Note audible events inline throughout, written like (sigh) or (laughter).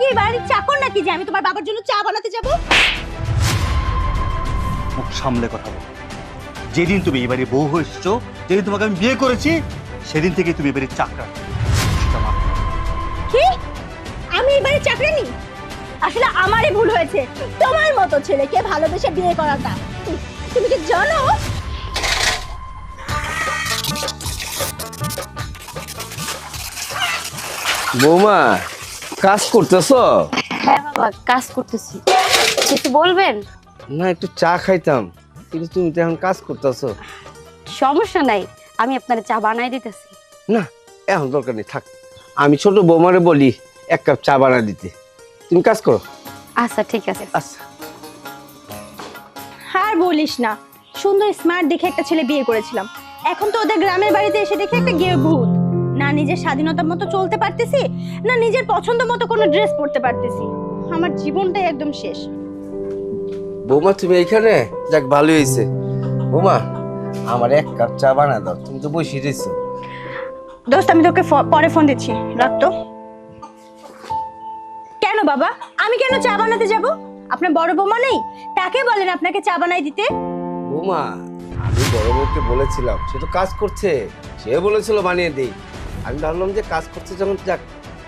কি বাড়ির চাকর নাকি যে আমি তোমার বাবার জন্য চা বানাতে যাব? মুখ সামলে কথা বলো। যেদিন তুমি এবারে বউ হয়েছো যেদিন তোমাকে আমি বিয়ে করেছি সেদিন থেকে তুমি এবারে চাকরা। কি? আমি এই বাড়ির চাকরানি আসলে আমারই ভুল হয়েছে। তোমার মতো ছেলেকে ভালোবেসে বিয়ে করাটা। তুমি কি জানো? বৌমা কাজ করতেছ? হ্যাঁ বাবা কাজ করতেছি। কিছু বলবেন? না একটু চা খাইতাম। কিন্তু তুমি তো এখন কাজ করতেছ। সমস্যা নাই আমি আপনার চা বানাই দিতেছি। না এখন দরকার নেই থাক। আমি ছোট বৌমারে বলি এক কাপ চা বানা দিতে। তুমি কাজ করো। আচ্ছা ঠিক আছে। আচ্ছা। আর বলিস না সুন্দর স্মার্ট দেখে একটা ছেলে বিয়ে করেছিলাম। এখন তো ওদের গ্রামের বাড়িতে এসে দেখে একটা গেয়ে না নিজের স্বাধীনতার মতো চলতে পারতেছি না নিজের পছন্দ মতো কোনো ড্রেস পরতে পারতেছি? আমার জীবনটাই একদম শেষ। বৌমা তুমি এইখানে? যাক ভালো হয়েছে বৌমা আমার এক কাপ চা বানা দাও তুমি তো বসে রয়েছো দোস্ত আমি তোকে পরে ফোন দিচ্ছি। রাখতো কেন বাবা? আমি কেন চা বানাতে যাব? আপনার বড় বৌমা নেই? তাকে বলেন আপনাকে চা বানাই দিতে। বৌমা আমি বড় বউকে বলেছিলাম সে তো কাজ করছে। সে বলেছিল বানিয়ে দেই। আমি ভাবলাম যে কাজ করছে যখন যাক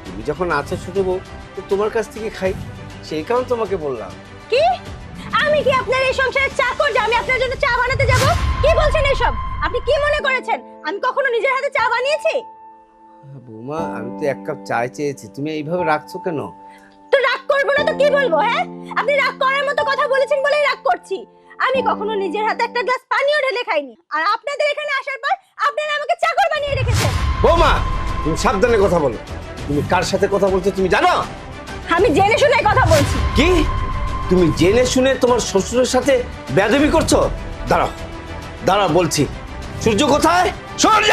তুমি যখন আছো ছোট বউ তো তোমার কাছ থেকে খাই। সেই কারণে তোমাকে বললাম। কি? আমি কি আপনার এই সংসারের চাকর যে আমি আপনার জন্য চা বানাতে যাব? কি বলছেন এসব? আপনি কি মনে করেছেন? আমি কখনো নিজের হাতে চা বানিয়েছি? বৌমা আমি তো এক কাপ চা চেয়েছি। তুমি এইভাবে রাখছো কেন? তো রাগ করব না তো কি বলব হ্যাঁ? আপনি রাগ করার মতো কথা বলেছেন বলেই রাগ করছি। আমি কখনো নিজের হাতে একটা গ্লাস পানিও ঢেলে খাইনি। আর আপনাদের এখানে আসার পর আপনারা আমাকে চাকর বানিয়ে রেখেছেন। বৌমা তুমি সাবধানে কথা বলো। তুমি কার সাথে কথা বলছো তুমি জানো? আমি জেনে শুনে কথা বলছি। কি? তুমি জেনে শুনে তোমার শ্বশুরের সাথে বেদবি করছ? দাঁড়াও দাঁড়াও বলছি। সূর্য কোথায়? সূর্য!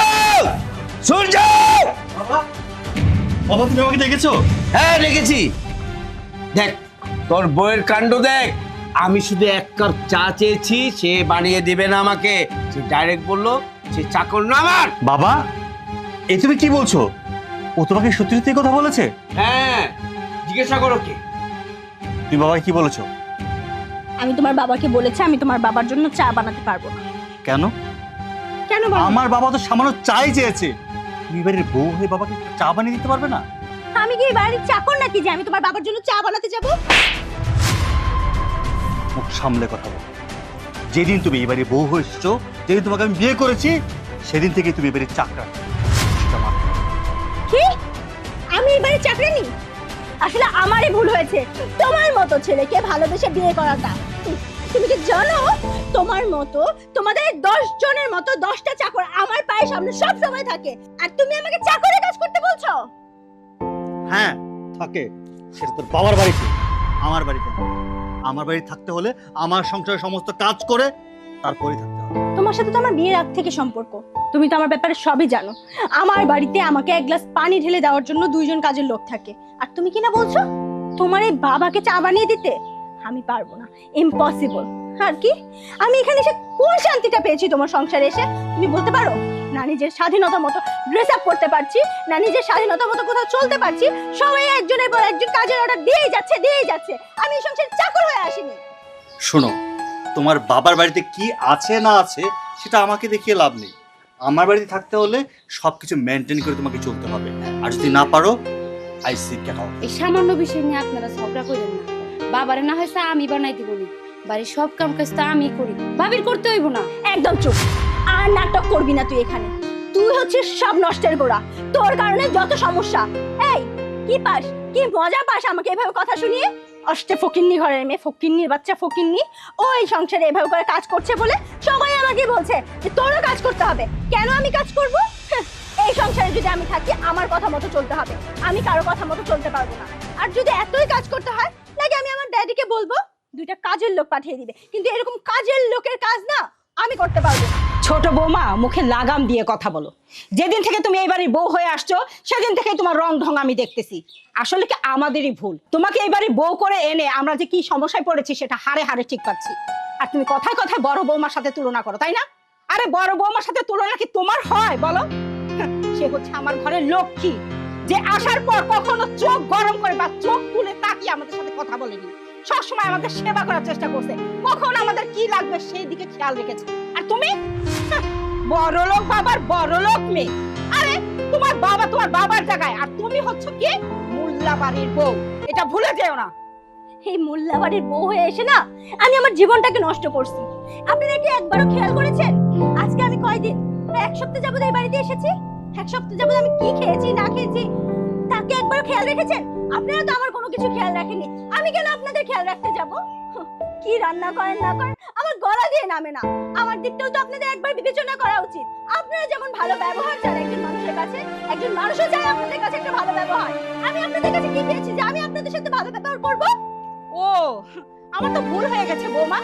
সূর্য! বাবা তুমি আমাকে দেখেছ হ্যাঁ দেখেছি দেখ তোর বইয়ের কাণ্ড দেখ। আমি শুধু এক কাপ চা চেয়েছি সে বানিয়ে দেবে না আমাকে। সে ডাইরেক্ট বলল সে চাকর না আমার। বাবা এ তুমি কি বলছো? ও তোমাকে সত্যি সত্যি কথা বলেছে? হ্যাঁ জিজ্ঞাসা করো কি? তুমি বাবাকে কি বলেছ? আমি তোমার বাবাকে বলেছি আমি তোমার বাবার জন্য চা বানাতে পারব না। কেন? কেন বাবা? আমার বাবা তো সামান্য চাই চেয়েছে। তুমি বাড়ির বউ হয়ে বাবাকে চা বানিয়ে দিতে পারবে না? আমি কি বাড়ির চাকর নাকি যে আমি তোমার বাবার জন্য চা বানাতে যাব? মুখ সামলে কথা বলো। যেদিন তুমি এবারে বউ হয়েছো যেদিন তোমাকে আমি বিয়ে করেছি সেদিন থেকে তুমি এবারে চাকরা। আমি এই বাড়ির চাকরানি আসলে আমারই ভুল হয়েছে। তোমার মতো ছেলেকে ভালোবেসে বিয়ে করাটা। তুমি কি জানো? তোমার মতো, তোমাদের দশ জনের মতো দশটা চাকর আমার পায়ের সামনে সব সময় থাকে। আর তুমি আমাকে চাকরের কাজ করতে বলছো? হ্যাঁ থাকে। সেটা তোর বাবার বাড়িতে। আমার বাড়িতে আমার বাড়ি থাকতে হলে আমার সংসারের সমস্ত কাজ করে তারপরেই থাকতে হবে। তোমার সাথে তো আমার বিয়ের আগ থেকে সম্পর্ক। তুমি তো আমার ব্যাপারে সবই জানো। আমার বাড়িতে আমাকে এক গ্লাস পানি ঢেলে দেওয়ার জন্য দুইজন কাজের লোক থাকে। আর তুমি কি না বলছো? তোমার এই বাবাকে চা বানিয়ে দিতে? আমি পারব না। ইম্পসিবল আর কি? আমি এখানে এসে কোন শান্তিটা পেয়েছি তোমার সংসারে এসে? তুমি বলতে পারো? না নিজের স্বাধীনতা মতো ড্রেস আপ করতে পারছি না নিজের স্বাধীনতা মতো কোথাও চলতে পারছি সবাই একজনের পর একজন কাজের অর্ডার দিয়েই যাচ্ছে দিয়েই যাচ্ছে। আমি এই সংসারে চাকর হয়ে আসিনি। শোনো তোমার বাবার বাড়িতে কি আছে না আছে সেটা আমাকে দেখিয়ে লাভ নেই। আমার বাড়িতে থাকতে হলে সবকিছু মেনটেন করে তোমাকে চলতে হবে। আর যদি না পারো আই সি গেট আউট এই সামান্য বিষয় নিয়ে আপনারা ঝগড়া করেন না। বাবারে না হয়েছে আমি বানাই দিব নি। বাড়ির সব কাম কাজ তো আমি করি। ভাবির করতে হইব না। একদম চুপ। আর নাটক করবি না তুই এখানে। তুই হচ্ছিস সব নষ্টের গোড়া। তোর কারণে যত সমস্যা। এই কি পাস? কি মজা পাস আমাকে এভাবে কথা শুনিয়ে? অষ্টে ফকিন্নি ঘরের মেয়ে ফকিন্নির বাচ্চা ফকিন্নি ও সংসারে এভাবে করে কাজ করছে বলে সবাই আমাকে বলছে যে তোরও কাজ করতে হবে। কেন আমি কাজ করব? হ্যাঁ, এই সংসারে যদি আমি থাকি আমার কথা মতো চলতে হবে। আমি কারও কথা মতো চলতে পারব না। আর যদি এতই কাজ করতে হয় নাকি আমি আমার ড্যাডিকে বলব দুইটা কাজের লোক পাঠিয়ে দিবে। কিন্তু এরকম কাজের লোকের কাজ না। আমি করতে পারব। ছোট বৌমা মুখে লাগাম দিয়ে কথা বলো। যেদিন থেকে তুমি এই বাড়ির বউ হয়ে আসছো সেদিন থেকে তোমার রং ঢং আমি দেখতেছি। আসলে কি আমাদেরই ভুল? তোমাকে এই বাড়ির বউ করে এনে আমরা যে কি সমস্যায় পড়েছি সেটা হারে হারে ঠিক পাচ্ছি। আর তুমি কথায় কথায় বড় বৌমার সাথে তুলনা করো তাই না? আরে বড় বৌমার সাথে তুলনা কি তোমার হয় বলো? হ্যাঁ, সে হচ্ছে আমার ঘরের লক্ষ্মী যে আসার পর কখনো চোখ গরম করে বা চোখ তুলে তাকিয়ে আমাদের সাথে কথা বলেনি। সবসময় আমাদের সেবা করার চেষ্টা করছে। কখন আমাদের কি লাগবে সেই দিকে খেয়াল রেখেছে। আর তুমি? বড়লোক বাবার বড়লোক মেয়ে। আরে, তোমার বাবা তোমার বাবার জায়গায়। আর তুমি হচ্ছ কি? মোল্লা বাড়ির বউ। এটা ভুলে যেও না। এই মোল্লাবাড়ির বউ হয়ে এসে না, আমি আমার জীবনটাকে নষ্ট করছি। আপনারা কি একবারও খেয়াল করেছেন? আজকে আমি কয়দিন এক সপ্তাহ যাবত এই বাড়িতে এসেছি? এক সপ্তাহ যাবত আমি কি খেয়েছি, না খেয়েছি, তাকে একবার খেয়াল রেখেছেন? আপনারা তো আমার কোনো কিছু খেয়াল রাখেননি। আমি কেন আপনাদের খেয়াল রাখতে যাব? কি রান্না করেন না করেন? আমার গলা দিয়ে নামে না। আমার দিকটাও তো আপনাদের একবার বিবেচনা করা উচিত। আপনারা যেমন ভালো ব্যবহার চান একজন মানুষের কাছে, একজন মানুষও চায় আপনাদের কাছে একটা ভালো ব্যবহার। আমি আপনাদের কাছে কি পেয়েছি যে আমি আপনাদের সাথে ভালো ব্যবহার করব? ও, আমার তো ভুল হয়ে গেছে, বৌমা।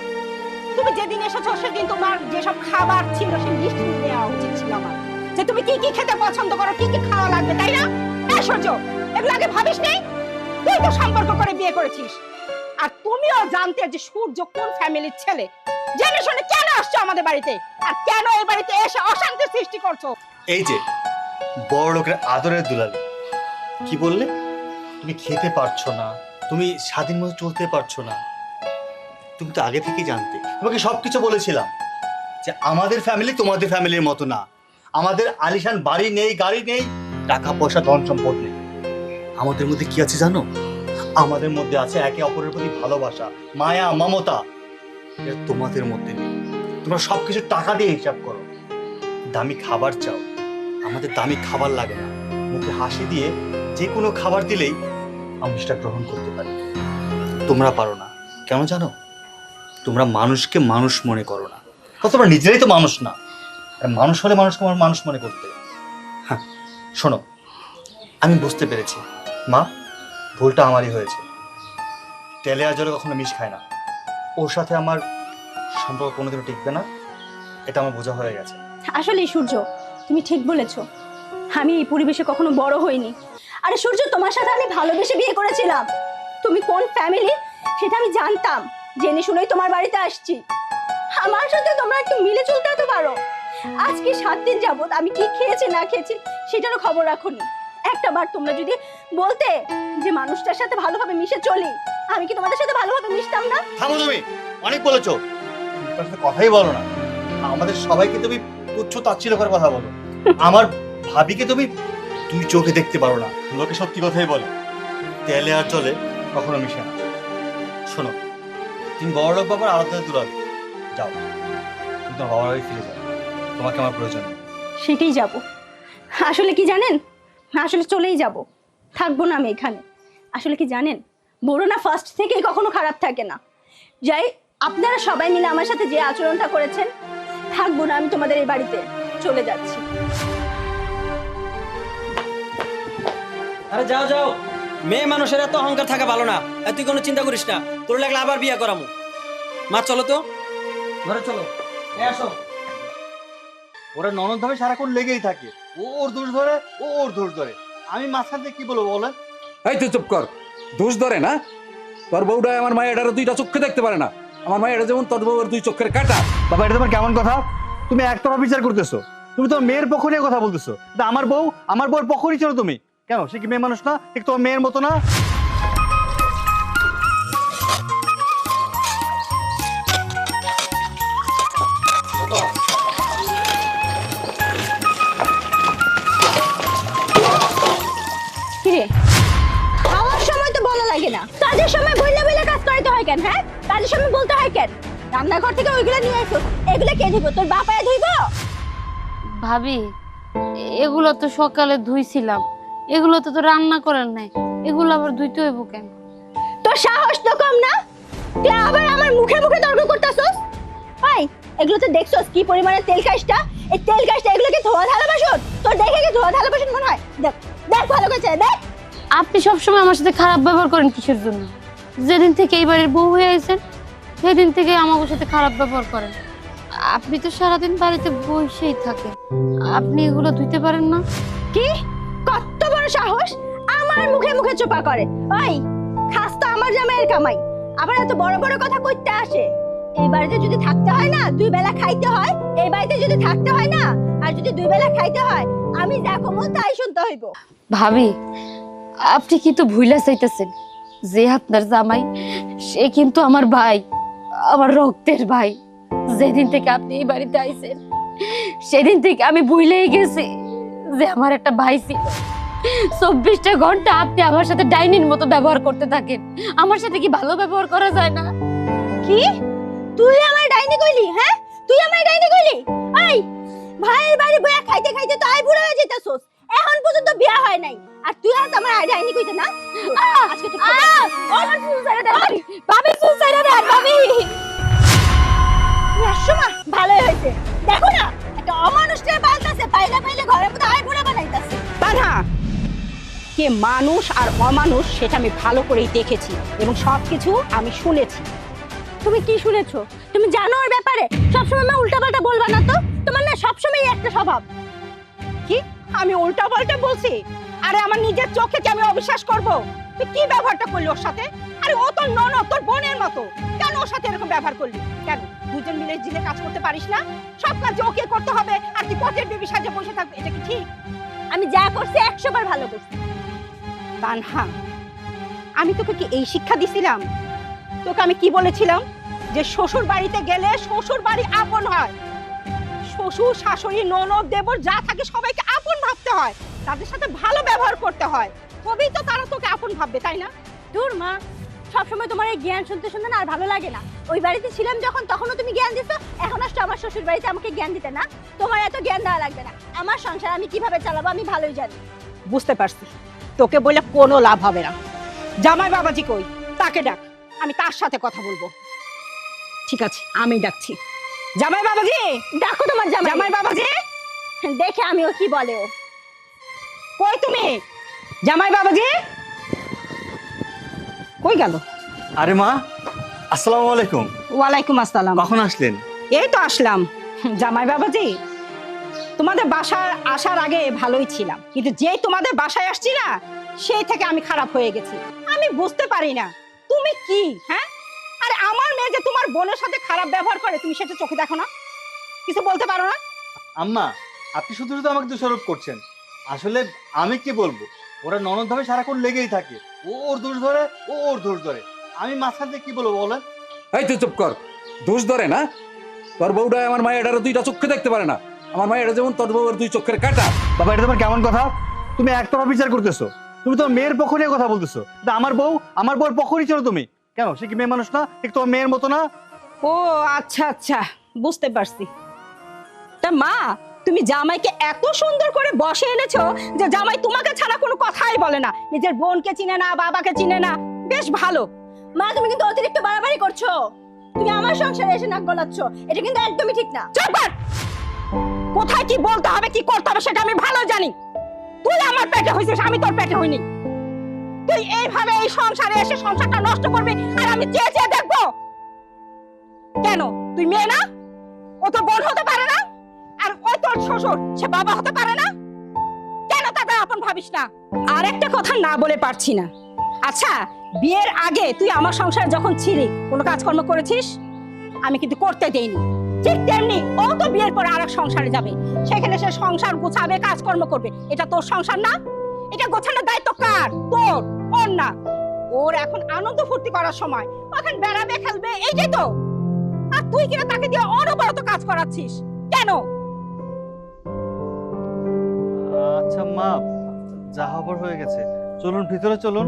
তুমি যেদিন এসেছ, সেদিন তোমার যেসব খাবার ছিল, সেই লিস্ট নিয়ে নেওয়া উচিত ছিল আমার। যে তুমি কি কি খেতে পছন্দ করো, কি কি খাওয়া লাগবে, তাই না? সূর্য, এগুলো আগে ভাবিস নেই তুই তো সম্পর্ক করে বিয়ে করেছিস। আর তুমিও জানতে যে সূর্য কোন ফ্যামিলির ছেলে। জেনে শুনে কেন আসছো আমাদের বাড়িতে? আর কেন এই বাড়িতে এসে অশান্তি সৃষ্টি করছ? এই যে, বড় লোকের আদরের দুলালি। কি বললে? তুমি খেতে পারছ না, তুমি স্বাধীন মতো চলতে পারছ না। তুমি তো আগে থেকেই জানতে। তোমাকে সবকিছু বলেছিলাম যে আমাদের ফ্যামিলি তোমাদের ফ্যামিলির মতো না। আমাদের আলিশান বাড়ি নেই, গাড়ি নেই, টাকা, পয়সা, ধন সম্পদ নেই। আমাদের মধ্যে কি আছে জানো? আমাদের মধ্যে আছে একে অপরের প্রতি ভালোবাসা, মায়া, মমতা। তোমাদের মধ্যে নেই। তোমরা সবকিছু টাকা দিয়ে হিসাব করো। দামি খাবার চাও। আমাদের দামি খাবার লাগে না। মুখে হাসি দিয়ে যে কোনো খাবার দিলেই আমি সেটা গ্রহণ করতে পারি। তোমরা পারো না। কেন জানো? তোমরা মানুষকে মানুষ মনে করো না। তোমরা নিজেরাই তো মানুষ না। আর মানুষ হলে মানুষকে আমার মানুষ মনে করতে। হ্যাঁ শোনো, আমি বুঝতে পেরেছি। মা, ভুলটা আমারই হয়েছে। তেলে আর জলে কখনো মিশ খায় না। ওর সাথে আমার সম্পর্ক কোনোদিনও টিকবে না, এটা আমার বোঝা হয়ে গেছে। আসলে সূর্য, তুমি ঠিক বলেছ। আমি এই পরিবেশে কখনো বড় হইনি। আরে সূর্য, তোমার সাথে আমি ভালোবেসে বিয়ে করেছিলাম। তুমি কোন ফ্যামিলি সেটা আমি জানতাম। জেনে শুনেই তোমার বাড়িতে আসছি। আমার সাথে তোমরা একটু মিলে চলতে তো পারো। আজকে সাত দিন যাবত আমি কি খেয়েছি না খেয়েছি সেটারও খবর রাখোনি। একটা বার তোমরা যদি বলতে যে মানুষটার সাথে ভালোভাবে মিশে চলি আমি কি তোমাদের সাথে ভালোভাবে মিশতাম না? থামো তুমি অনেক বলেছ। তোমার সাথে কথাই বলো না। আমাদের সবাইকে তুমি তুচ্ছ তাচ্ছিল্য করে কথা বলো। (laughs) আমার ভাবিকে তুমি তুই চোখে দেখতে পারো না। লোকে সত্যি কথাই বলে তেলে আর জলে কখনো মিশে না। শোনো তুমি বড় লোক বাবার আলাদা দূরাবে যাও তুমি তোমার বাবার ফিরে যাও। তোমাকে আমার প্রয়োজন। সেটাই যাব। আসলে কি জানেন? আসলে চলেই যাব। থাকব না আমি এখানে। আসলে কি জানেন? বড় না ফার্স্ট থেকেই কখনো খারাপ থাকে না। যাই আপনারা সবাই মিলে আমার সাথে যে আচরণটা করেছেন থাকব না আমি তোমাদের এই বাড়িতে। চলে যাচ্ছি। আরে যাও যাও। মেয়ে মানুষের এত অহংকার থাকা ভালো না। তুই কোনো চিন্তা করিস না। তোর লাগলে আবার বিয়ে করামু মা চলো তো। ঘরে চলো। এ আসো। ওরা ননদ ভাবে সারাক্ষণ লেগেই থাকে। ও ওর দোষ ধরে ও ওর দোষ ধরে। আমি মাঝখান থেকে কি বলব বলেন? এই তুই চুপ কর। দোষ ধরে না? তোর বউটা আমার মায়ের দুইটা চোখে দেখতে পারে না। আমার মায়ের এটা যেমন তোর বউয়ের দুই চোখের কাটা। বাবা এটা তোমার কেমন কথা? তুমি একতরফা বিচার করতেছো। তুমি তোমার মেয়ের পক্ষ নিয়ে কথা বলতেছো। আমার বউ আমার বউর পক্ষ নিচ্ছ তুমি। কেন? সে কি মেয়ে মানুষ না? ঠিক তোমার মেয়ের মতো না? সময় বলতে হয় কেন? রান্নাঘর থেকে ওইগুলো নিয়ে আসো এগুলো কে ধুইব? তোর বাপায় ধুইব? ভাবি এগুলো তো সকালে ধুইছিলাম। এগুলো তো তো রান্না করেন নাই। এগুলো আবার ধুইতে হইব কেন? তোর সাহস তো কম না? তুই আবার আমার মুখে মুখে তর্ক করতেছস? ভাই এগুলো তো দেখছস কি পরিমাণে তেল কাজটা এই তেল কাজটা এগুলোকে ধোয়া থালা বাসন? তোর দেখে কি ধোয়া থালা বাসন মনে হয়? দেখ দেখ ভালো করে দেখ। আপনি সবসময় আমার সাথে খারাপ ব্যবহার করেন কিসের জন্য? যেদিন থেকে এই বাড়ির বউ হয়ে আছেন সেদিন থেকে আমার সাথে খারাপ ব্যবহার করেন। আপনি তো সারাদিন বাড়িতে বসেই থাকেন। আপনি এগুলো ধুইতে পারেন না। কি? কত বড় সাহস! আমার মুখে মুখে চোপা করে। ওই খাস তো আমার জামাইয়ের কামাই। আবার এত বড় বড় কথা কইতে আসে। এই বাড়িতে যদি থাকতে হয় না দুই বেলা খাইতে হয় এই বাড়িতে যদি থাকতে হয় না আর যদি দুই বেলা খাইতে হয় আমি যা কমো তাই শুনতে হইব। ভাবি আপনি কি কিন্তু ভুইলা চাইতেছেন যে আপনার জামাই সে কিন্তু আমার ভাই। আমার রক্তের ভাই। যেদিন থেকে আপনি এই বাড়িতে আইছেন, সেদিন থেকে আমি ভুলেই গেছি যে আমার একটা ভাই ছিল। চব্বিশটা ঘণ্টা আপনি আমার সাথে ডাইনির মতো ব্যবহার করতে থাকেন। আমার সাথে কি ভালো ব্যবহার করা যায় না? কি? তুই আমার ডাইনি কইলি হ্যাঁ? তুই আমার ডাইনি কইলি? এই ভাইয়ের বাড়ি বইয়া খাইতে খাইতে তো আই বুড়া হয়ে যেতেছস এখন পর্যন্ত বিয়া হয় নাই। আর তুই আর আমার আই ডাইনি কইতে না? আজকে তো আমার সুসাইড দে ভাবি সুসাইড দে ভাবি রাসমা ভালোই হয়েছে। দেখো না একটা অমানুষের পাল্টাছে পাইলে পাইলে ঘরের মধ্যে আই বুড়া বানাইতাছে। বাধা! কে মানুষ আর অমানুষ সেটা আমি ভালো করেই দেখেছি এবং সবকিছু আমি শুনেছি। তুমি কি শুনেছো? তুমি জানো ওর ব্যাপারে? সবসময় না উল্টাপাল্টা বলবা না তো? তোমার না সবসময় একটা স্বভাব। কি? আমি উল্টা পাল্টা বলছি? আরে আমার নিজের চোখে কি আমি অবিশ্বাস করব? তুই কি ব্যবহারটা করলি ওর সাথে? আরে ও তোর ননদ তোর বোনের মতো। কেন ওর সাথে এরকম ব্যবহার করলি? কেন? দুজন মিলে জিলে কাজ করতে পারিস না? সব কাজ ওকে করতে হবে আর তুই পথের বিবি সাজে বসে থাকবে এটা কি ঠিক? আমি যা করছি একশো বার ভালো করছি। তানহা আমি তোকে কি এই শিক্ষা দিছিলাম? তোকে আমি কি বলেছিলাম? যে শ্বশুর বাড়িতে গেলে শ্বশুর বাড়ি আপন হয়। শ্বশুর শাশুড়ি ননদ দেবর যা থাকে সবাইকে আপন ভাবতে হয় তাদের সাথে ভালো ব্যবহার করতে হয়। তবেই তো তারা তোকে আপন ভাববে তাই না? দূর মা সবসময় তোমার এই জ্ঞান শুনতে শুনতে না আর ভালো লাগে না। ওই বাড়িতে ছিলাম যখন তখনও তুমি জ্ঞান দিছো এখন আসছো আমার শ্বশুর বাড়িতে আমাকে জ্ঞান দিতে না? তোমার এত জ্ঞান দেওয়া লাগবে না। আমার সংসার আমি কীভাবে চালাবো আমি ভালোই জানি। বুঝতে পারছি। তোকে বলে কোনো লাভ হবে না। জামাই বাবাজি কই? তাকে ডাক। আমি তার সাথে কথা বলব। ঠিক আছে আমি ডাকছি। জামাই বাবাজি? দেখো তোমার জামাই। জামাই বাবাজি? দেখে আমি ও কি বলে ও। কই তুমি? জামাই বাবাজি? কই গেল? আরে মা আসসালামু আলাইকুম। ওয়ালাইকুম আসসালাম। কখন আসলেন? এই তো আসলাম। জামাই বাবাজি তোমাদের বাসার আসার আগে ভালোই ছিলাম। কিন্তু যেই তোমাদের বাসায় আসছি না সেই থেকে আমি খারাপ হয়ে গেছি। আমি বুঝতে পারি না তুমি কি হ্যাঁ? আরে আমার মেয়ে যে তোমার বোনের সাথে খারাপ ব্যবহার করে তুমি সেটা চোখে দেখো না? কিছু বলতে পারো না? আম্মা আপনি শুধু শুধু আমাকে দোষারোপ করছেন। আসলে আমি কি বলব? ওরা ননদ ভাবে সারাক্ষণ লেগেই থাকে। ও ওর দোষ ধরে ও ওর দোষ ধরে। আমি মাঝখান থেকে কি বলব বলেন? এই তুই চুপ কর। দোষ ধরে না? তোর বউটা আমার মায়ের দুইটা চোখে দেখতে পারে না। আমার মায়ের যেমন তোর বউয়ের দুই চোখের কাটা। বাবা এটা তোমার কেমন কথা? তুমি একতরফা বিচার করতেছো। তুমি তোমার মেয়ের পক্ষ নিয়ে কথা বলতেছো। তা আমার বউ আমার বউর পক্ষ নিচ্ছ তুমি। কেন? সে কি মেয়ে মানুষ না? ঠিক তোমার মেয়ের মতো না? ও আচ্ছা আচ্ছা। বুঝতে পারছি। তা মা তুমি জামাইকে এত সুন্দর করে বসে এনেছো যে জামাই তোমাকে ছাড়া কোনো কথাই বলে না। নিজের বোনকে চিনে না, বাবাকে চিনে না। বেশ ভালো। মা, তুমি কিন্তু অতিরিক্ত বাড়াবাড়ি করছ। তুমি আমার সংসারে এসে নাক গলাচ্ছ। এটা কিন্তু একদমই ঠিক না। চুপ কর! কোথায় কি বলতে হবে, কি করতে হবে সেটা আমি ভালো জানি। তুই আমার পেটে হয়েছিস আমি তোর পেটে হইনি। তুই এইভাবে এই সংসারে এসে সংসারটা নষ্ট করবি আর আমি চেয়ে চেয়ে দেখব। কেন? তুই মেয়ে না? ও তো বোন হতে পারে না? আর ও তোর শ্বশুর, সে বাবা হতে পারে না? কেন তাদের আপন ভাবিস না? আর একটা কথা না বলে পারছি না। আচ্ছা বিয়ের আগে তুই আমার সংসারে যখন ছিলি, কোনো কাজকর্ম করেছিস? আমি কিন্তু করতে দেইনি। ঠিক তেমনি ও তো বিয়ের পর আরেক সংসারে যাবে। সেখানে সে সংসার গোছাবে, কাজকর্ম করবে। এটা তোর সংসার না? এটা গোছানোর দায়িত্ব কার? তোর, ওর না। ওর এখন আনন্দ ফুর্তি করার সময়। এখন বেড়াবে, খেলবে, এইটাই তো। আর তুই কিনা তাকে দিয়ে অনবরত কাজ করাচ্ছিস। কেন? আচ্ছা মা, যা হবার হয়ে গেছে। চলুন, ভিতরে চলুন।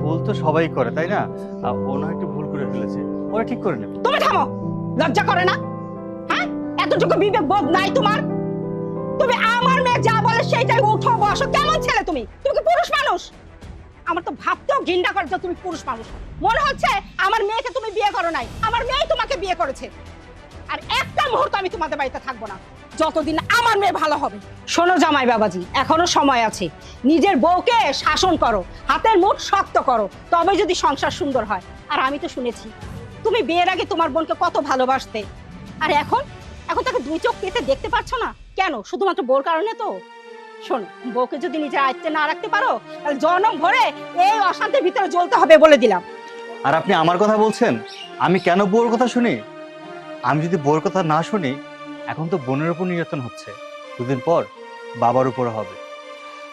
ভুল তো সবাই করে, তাই না? আর ও না একটু ভুল করে ফেলেছে। ওরা ঠিক করে নেবে। তুমি থামো! লজ্জা করে না? হ্যাঁ? এতটুকু বিবেক বোধ নাই তোমার? তুমি আমার মেয়ে যা বলে সেইটাই উঠো, বসো। কেমন ছেলে তুমি? তুমি কি পুরুষ মানুষ? আমার তো ভাবতেও ঘৃণা করে তুমি পুরুষ মানুষ। মনে হচ্ছে আমার মেয়েকে তুমি বিয়ে করো নাই। আমার মেয়ে তোমাকে বিয়ে করেছে। আর একটা মুহূর্ত আমি তোমাদের বাড়িতে থাকব না। যতদিন আমার মেয়ে ভালো হবে। শোনো জামাই বাবাজি, এখনও সময় আছে। নিজের বউকে শাসন করো, হাতের মুঠ শক্ত করো, তবে যদি সংসার সুন্দর হয়। আর আমি তো শুনেছি, তুমি বিয়ের আগে তোমার বোনকে কত ভালোবাসতে। আর এখন? এখন তাকে দুই চোখ পেতে দেখতে পাচ্ছ না? কেন? শুধুমাত্র বোর কারণে তো? শোনো, বউকে যদি নিজের আয়ত্তে না রাখতে পারো, তাহলে জনম ভরে এই অশান্তির ভিতরে জ্বলতে হবে বলে দিলাম। আর আপনি আমার কথা বলছেন? আমি কেন বউর কথা শুনি? আমি যদি বউর কথা না শুনি এখন তো বোনের উপর নির্যাতন হচ্ছে। দুদিন পর বাবার উপরে হবে।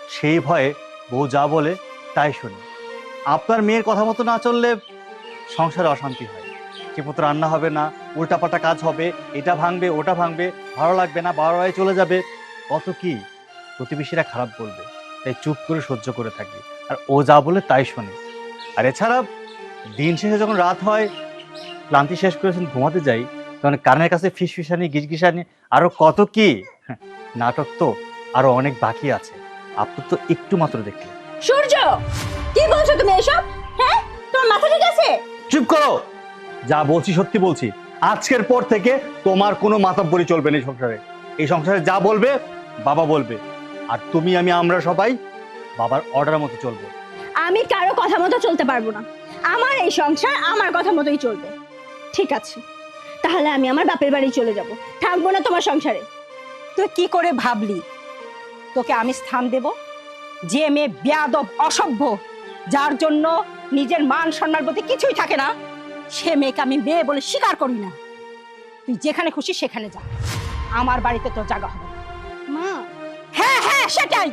সেই ভয়ে বউ যা বলে তাই শুনি। আপনার মেয়ের কথা মতো না চললে সংসারে অশান্তি হয়। ঠিকমতো রান্না হবে না, উল্টাপাল্টা কাজ হবে, এটা ভাঙবে, ওটা ভাঙবে, ভালো লাগবে না বারোয় চলে যাবে। কত কি প্রতিবেশীরা খারাপ বলবে। তাই চুপ করে সহ্য করে থাকি। আর ও যা বলে তাই শুনি। আর এছাড়া দিন শেষে যখন রাত হয়, ক্লান্তি শেষ করেছেন ঘুমাতে যাই তখন কানের কাছে ফিস ফিসানি গিজগিসানি আরও কত কি? হ্যাঁ, নাটক তো আরও অনেক বাকি আছে। আপনার তো একটু মাত্র দেখলে সূর্য! কি বলছো তুমি এসব? হ্যাঁ? তোমার মাথা ঠিক আছে? চুপ করো! যা বলছি সত্যি বলছি। আজকের পর থেকে তোমার কোনো মাথা মাতাব্বরি চলবে না এই সংসারে। এই সংসারে যা বলবে বাবা বলবে। আর তুমি আমি আমরা সবাই বাবার অর্ডার মতো চলবো। আমি কারও কথা মতো চলতে পারব না। আমার এই সংসার আমার কথা মতোই চলবে। ঠিক আছে। তাহলে আমি আমার বাপের বাড়ি চলে যাব। থাকব না তোমার সংসারে। তুই কি করে ভাবলি? তোকে আমি স্থান দেব? যে মেয়ে বেয়াদব অসভ্য যার জন্য নিজের মান সম্মান প্রতি কিছুই থাকে না সে মেয়েকে আমি মেয়ে বলে স্বীকার করি না। তুই যেখানে খুশি সেখানে যা। আমার বাড়িতে তোর জায়গা হবে। মা। হ্যাঁ হ্যাঁ সেটাই।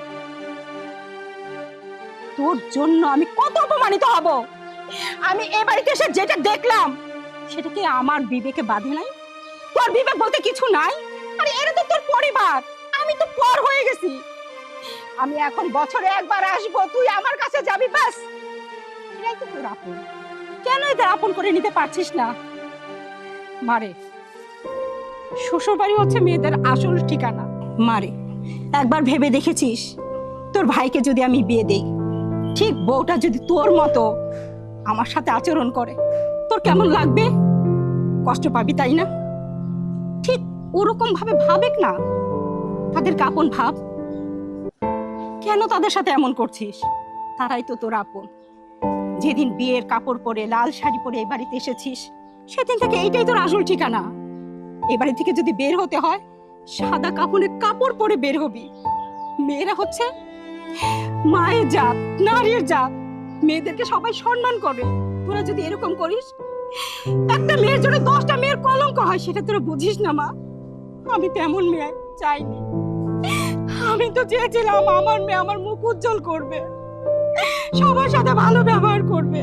তোর জন্য আমি কত অপমানিত হব? আমি এ বাড়িতে এসে যেটা দেখলাম সেটা কি আমার বিবেকে বাধে নাই? তোর বিবেক বলতে কিছু নাই? আরে এরা তো তোর পরিবার। আমি তো পর হয়ে গেছি। আমি এখন বছরে একবার আসব, তুই আমার কাছে যাবি, ব্যাস। এরাই তো তোর আপন। কেন এদের আপন করে নিতে পারছিস না? মারে শ্বশুর বাড়ি হচ্ছে মেয়েদের আসল ঠিকানা। মারে, একবার ভেবে দেখেছিস? তোর ভাইকে যদি আমি বিয়ে দেই, ঠিক বউটা যদি তোর মতো আমার সাথে আচরণ করে তোর কেমন লাগবে? কষ্ট পাবি, তাই না? ঠিক ওরকম ভাবে ভাবেক না। তাদের আপন ভাব। কেন তাদের সাথে এমন করছিস? তারাই তো তোর আপন। যেদিন বিয়ের কাপড় পরে, লাল শাড়ি পরে এই বাড়িতে এসেছিস, সেদিন থেকে এইটাই তোর আসল ঠিকানা। এই বাড়ি থেকে যদি বের হতে হয়, সাদা কাপড়ে কাপড় পরে বের হবি। মেয়েরা হচ্ছে মায়ের জাত, নারীর জাত। মেয়েদেরকে সবাই সম্মান করে। তোরা যদি এরকম করিস, একটা মেয়ের জন্য দশটা মেয়ের কলঙ্ক হয়, সেটা তোরা বুঝিস না, মা। আমি তেমন মেয়ে চাইনি। আমি তো চেয়েছিলাম আমার মেয়ে আমার মুখ উজ্জ্বল করবে, সবার সাথে ভালো ব্যবহার করবে।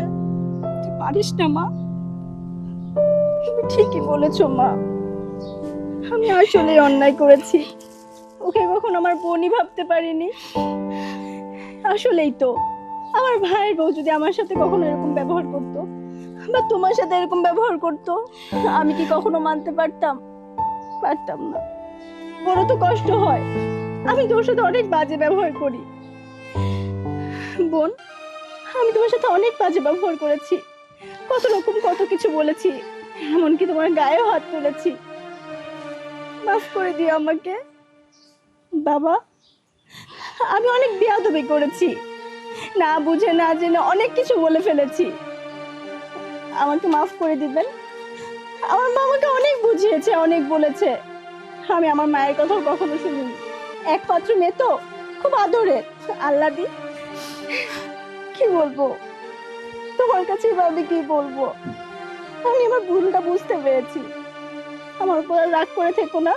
তুই পারিস না, মা। তুমি ঠিকই বলেছ, মা। আমি আসলে অন্যায় করেছি। ওকে কখন আমার বোনই ভাবতে পারিনি। আসলেই তো। আমার ভাইয়ের বউ যদি আমার সাথে কখনো এরকম ব্যবহার করতো, বা তোমার সাথে এরকম ব্যবহার করতো, আমি কি কখনো মানতে পারতাম? পারতাম না। বড় তো কষ্ট হয়। আমি তোমার সাথে অনেক বাজে ব্যবহার করি। বোন, আমি তোমার সাথে অনেক বাজে ব্যবহার করেছি। কত রকম কত কিছু বলেছি, এমনকি তোমার গায়েও হাত তুলেছি। মাফ করে দিও আমাকে। বাবা, আমি অনেক বিয়াদবি করেছি। না বুঝে, না জেনে অনেক কিছু বলে ফেলেছি। আমাকে মাফ করে দিবেন। আমার মা আমাকে অনেক বুঝিয়েছে, অনেক বলেছে। আমি আমার মায়ের কথা কখনো শুনিনি। একমাত্র মেয়ে তো, খুব আদরের। আল্লাহ দি কি বলব? তোমার কাছে আমি কি বলব? আমি আমার ভুলটা বুঝতে পেরেছি। আমার উপর রাগ করে থেকো না।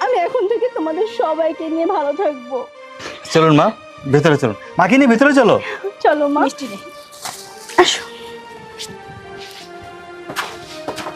আমি এখন থেকে তোমাদের সবাইকে নিয়ে ভালো থাকব। চলুন মা। ভেতরে চলো। মাখিনি নিয়ে ভেতরে চলো। চলো মিষ্টি নে